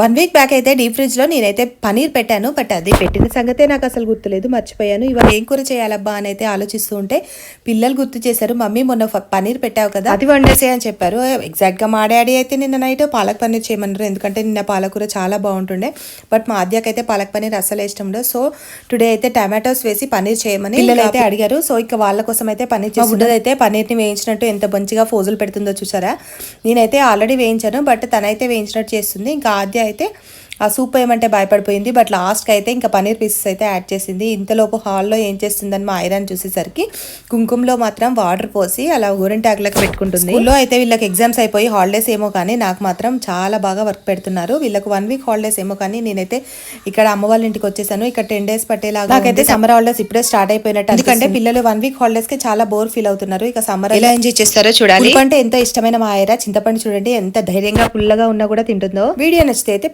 One week back అయితే deep ఫ్రిడ్జ్లో నేనైతే పనీర్ పెట్టాను బట్ అది పెట్టిన సంగతే నాకు అసలు గుర్తులేదు మర్చిపోయాను. ఇవాళ ఏం కూర చేయాలబ్బా అని అయితే ఆలోచిస్తూ ఉంటే పిల్లలు గుర్తు చేశారు మమ్మీ మొన్న పనీర్ పెట్టావు కదా అది వండేసే అని చెప్పారు. ఎగ్జాక్ట్గా మా డాడీ అయితే నిన్న నైట్ పాలక్ పనీర్ చేయమన్నారు ఎందుకంటే నిన్న పాలకూర చాలా బాగుంటుండే బట్ మా ఆద్యకైతే పాలక్ పనీర్ అసలు ఇష్టం లేదు సో టుడే అయితే టమాటోస్ వేసి పనీర్ చేయమని పిల్లలు అయితే అడిగారు సో ఇక వాళ్ళ కోసం అయితే పనీర్ చేసి అయితే పనీర్ని వేయించినట్టు ఎంత మంచిగా ఫోజులు పెడుతుందో చూసారా? నేనైతే ఆల్రెడీ వేయించాను బట్ తనైతే వేయించినట్టు చేస్తుంది. ఇంకా ఆద్య అయితే ఆ సూప్ ఏమంటే భయపడిపోయింది బట్ లాస్ట్కి అయితే ఇంకా పనీర్ పీసెస్ అయితే యాడ్ చేసింది. ఇంతలోపు హాల్లో ఏం చేస్తుందని మా ఐరన్ చూసేసరికి కుంకుమలో మాత్రం వాటర్ పోసి అలా గోరింటాకులకు పెట్టుకుంటుంది. స్కూల్లో అయితే వీళ్ళకి ఎగ్జామ్స్ అయిపోయి హాలిడేస్ ఏమో కానీ నాకు మాత్రం చాలా బాగా వర్క్ పెడుతున్నారు. వీళ్ళకి వన్ వీక్ హాలిడేస్ ఏమో కానీ నేనైతే ఇక్కడ అమ్మ వాళ్ళ ఇంటికి వచ్చేసాను. ఇక్కడ టెన్ డేస్ పట్టేలాగా నాకైతే సమ్మర్ హాలిడేస్ ఇప్పుడే స్టార్ట్ అయిపోయినట్టు ఎందుకంటే పిల్లలు వన్ వీక్ హాలిడేస్కి చాలా బోర్ ఫీల్ అవుతున్నారు. ఇక సమ్మర్ ఎలా ఎంజాయ్ చేస్తారో చూడాలి. అంటే ఎంతో ఇష్టమైన మా ఐరా చింతపండు చూడండి ఎంత ధైర్యంగా పుల్లగా ఉన్నా కూడా తింటుందో. వీడియో నచ్చితే అయితే